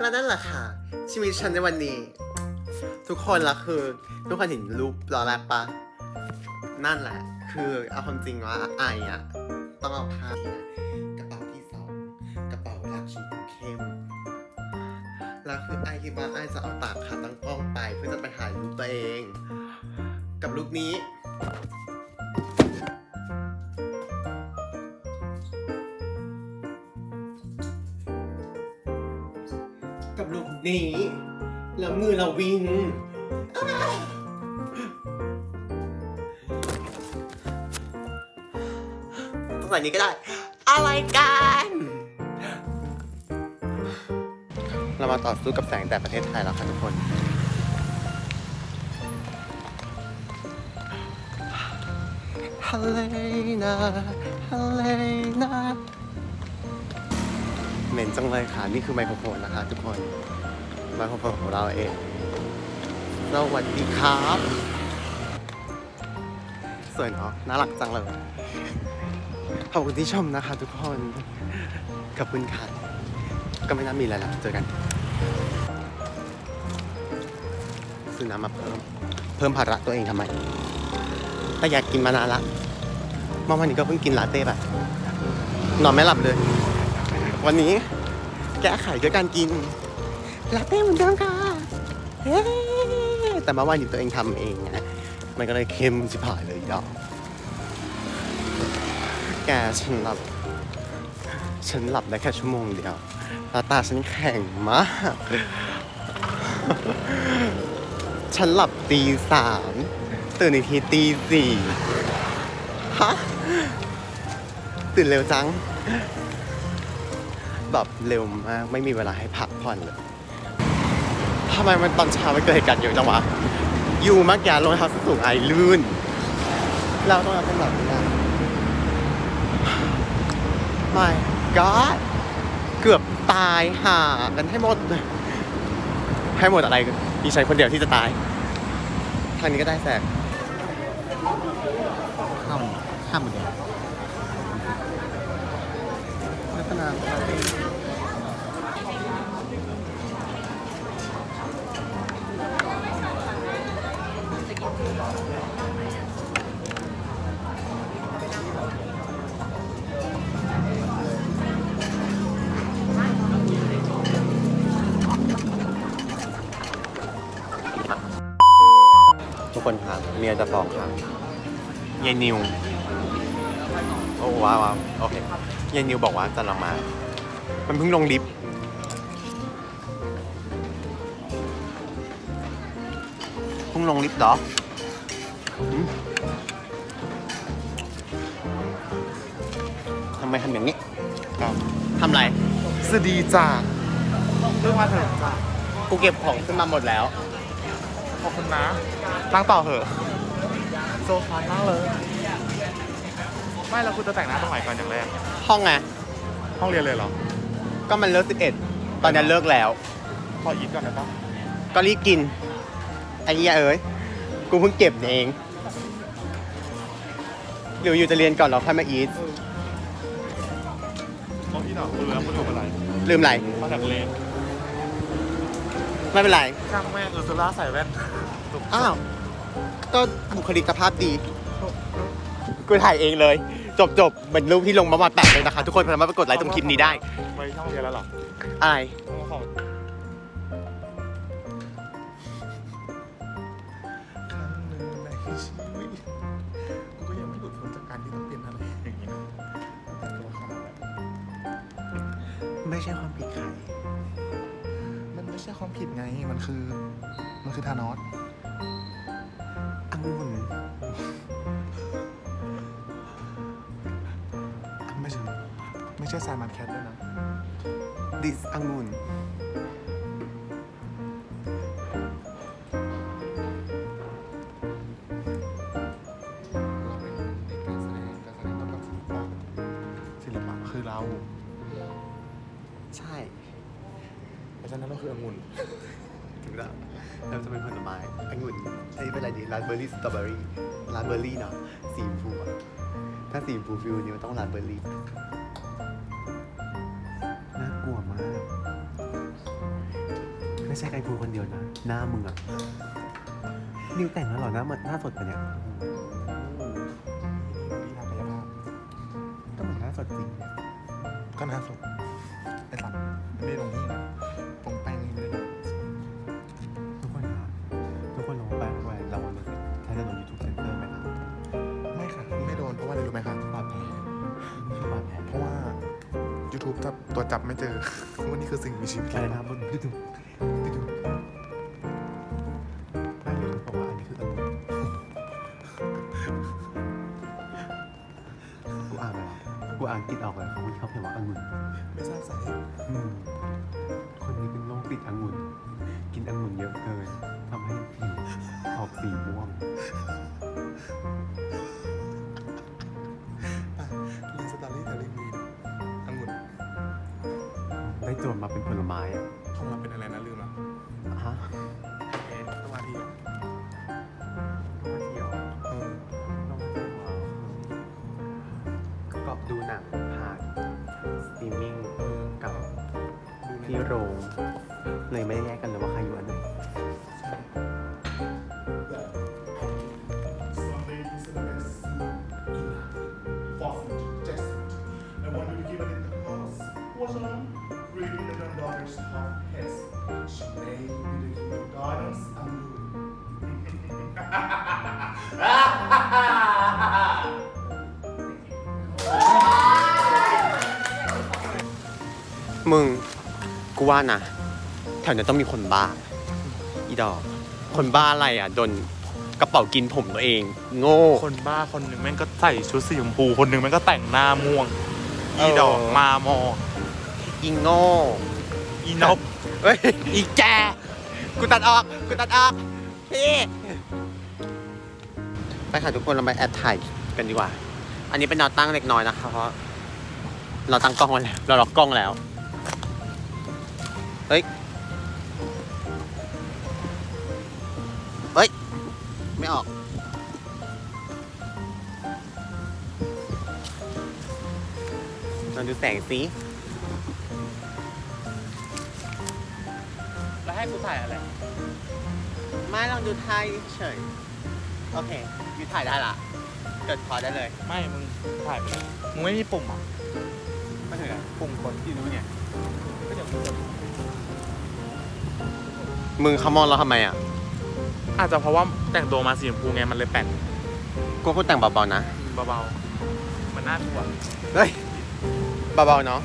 และนั่นแหละค่ะ ชีวิตฉันในวันนี้ ทุกคนละคือ ทุกคนเห็นรูปรอแรกปะนั่นแหละ คือเอาความจริงว่าไออะต้องเอาผ้าเนี่ยกระเป๋าที่สองกระเป๋าลักชมพูเข้มแล้วคือไอคิดว่าไอจะเอาตากขาตั้งกล้องไปเพื่อจะไปถ่ายรูปตัวเอง กับรูปนี้ นี้ แล้วมือเราวิ่งต้องใส่นี้ก็ได้ อะไรกัน เรามาต่อสู้กับแสงแต่ประเทศไทยแล้วค่ะทุกคนฮัลเลนาฮัลเลนา เหม็นจังเลยค่ะ นี่คือไมโครโฟนนะคะ ทุกคน ไมโครโฟนของเราเอง สวัสดีครับ สวยเนาะน่ารักจังเลย ขอบคุณที่ชมนะคะ ทุกคน ขอบคุณค่ะ ก็ไม่น่ามีอะไรแล้วเจอกันซื้อน้ำมาเพิ่ม เพิ่มภาระตัวเองทำไม แต่อยากกินมานานละเมื่อวานนี้ก็เพิ่งกินลาเต้ไปนอนไม่หลับเลย วันนี้แก้ไขด้วยการกินลาเต้เหมือนเดิมค่ะเย้แต่เมื่อวานนี้ตัวเองทำเองไงมันก็เลยเค็มชิบหายเลยดอกแกฉันหลับ ฉันหลับได้แค่ชั่วโมงเดียวแล้วตาฉันแข็งมาก ฉันหลับตีสามตื่นอีกทีตีสี่ฮะตื่นเร็วจัง แบบเร็วมาก ไม่มีเวลาให้พักผ่อนเลยทำไมมันตอนเช้าไม่เกิดเหตุการณ์เยอะจังวะอยู่มากแกรองเท้าสูงไอลื่นแล้วต้องเป็นแบบนี้นะ My God เกือบตายห่ากันให้หมด ให้หมดอะไรมีฉันคนเดียวที่จะตาย ทางนี้ก็ได้แสกข้ามข้ามหมดเลยลักษณะทุก เมียจะบอกครับยายนิวโอ้ว้าวว้าวโอเคยายนิวบอกว่าจะลงมา มันเพิ่งลงลิฟต์เพิ่งลงลิฟต์เหรอหืมทำไมทำอย่างนี้ทำไรสวัสดีจ้าเพิ่งมาถึงจ้ากูเก็บของขึ้นมาหมดแล้วข อบคุณนะนั่งต่อเหอะโซฟานั่งเลย ไม่แล้วคุณจะแต่งหน้าตรงไหนก่อนอย่างแรก ห้องไง ห้องเรียนเลยเหรอ ก็มันเลิกสิบเอ็ดตอนนี้เลิกแล้ว ขออีทก่อนได้ปะก็รีบกินไอ้เหี้ยเอ้ย กูเพิ่งเก็บเอง หรืออยู่จะเรียนก่อนเราค่อยมาอีทขออีทเหรอคุณแล้วคุณทำอะไรลืมอะไร มาจากเลน ไม่เป็นไร ช่างแม่งเออซูล่าใส่แว่นอ้าว ก็บุคลิกภาพดี กูถ่ายเองเลย จบจบๆเป็นรูปที่ลงมามาแปะเลยนะคะ ทุกคนสามารถไปกดไลค์ตรงคลิปนี้ได้ไปช่องเรียนแล้วเหรออะไรขอ ใช่ความผิดไง มันคือ มันคือธานอสอังุ่นไม่ใช่ไม่ใช่แซมมันแคทด้วยนะดิสอังุ่น ราะฉะนั้นเราคือองุ่นถูกแล้วเราจะเป็นผลไม้องุ่นไอ้เป็นอะไรดีราสเบอร์รี่สตรอเบอรี่ราสเบอร์รี่เนาะสีชมพูอะถ้าสีชมพูฟิวนี่มันต้องราสเบอร์รี่น่ากลัวมาก ไม่ใช่ไอ้กูคนเดียวนะ หน้ามึงอะนิวแต่งแล้วเหรอหน้ามันหน้าสดปะเนี่ยพี่ทำกายภาพก็เหมือนหน้าสดจริงเนี่ยก็น่าสดไอ้สัตว์ไม่ได้ลงที่ จะตัวจับไม่เจอ ว่านี่คือสิ่งมีชีวิตอะไรนะบนยูทูบยูทูบไม่ยูทูบบอกว่าอันนี้คือองุ่นกูอ่านไปแล้วกูอ่านติดออกเลยเขาพูดเขาเขียนว่าองุ่นไม่ทราบสาเหตุอืมคนนี้เป็นโรคติดองุ่นกินองุ่นเยอะเกินทำให้ผิวออกสีม่วง โจทย์มาเป็นผลไม้อะเขามาเป็นอะไรนะลืมแล้วฮะเอ็นสมาธิต้องมาเที่ยวเออต้องมาเที่ยวอะก็ดูหนังผ่านสตรีมมิ่งกับดูในที่โรงเลยไม่ได้แยกกันเลยว่า มึง กูว่านะ แถวนี้ต้องมีคนบ้า อีดอก คนบ้าอะไรอะโดนกระเป๋ากินผมตัวเอง โง่ คนบ้าคนหนึ่งแม่งก็ใส่ชุดสีชมพู คนหนึ่งแม่งก็แต่งหน้าม่วง เอออีดอกมามอ อีโง่ อีนบเฮ้ย อีแก กูตัดออก กูตัดออก พี่ ไปค่ะทุกคน เราไปแอดถ่ายกันดีกว่า อันนี้เป็นแนวตั้งเล็กน้อยนะคะ เพราะเราตั้งกล้องไว้แล้ว เราล็อกกล้องแล้ว เฮ้ย เฮ้ย ไม่ออก ลองดูแสงสิ แล้วให้กูถ่ายอะไร ไม่ลองดูท่ายเฉย โอเคยูถ่ายได้ละ เกิดพอได้เลย ไม่ มึงถ่ายไปเลยมึงไม่มีปุ่มอะ ไม่ถึงอะปุ่มกดที่รู้ไงก็เดี๋ยวมึงกดมึงเขามองเราทำไมอะอาจจะเพราะว่าแต่งตัวมาสีชมพูไงมันเลยแปลกกูพูดแต่งเบาๆนะเบาๆมันน่ากลัวเฮ้ยเบาๆเนาะ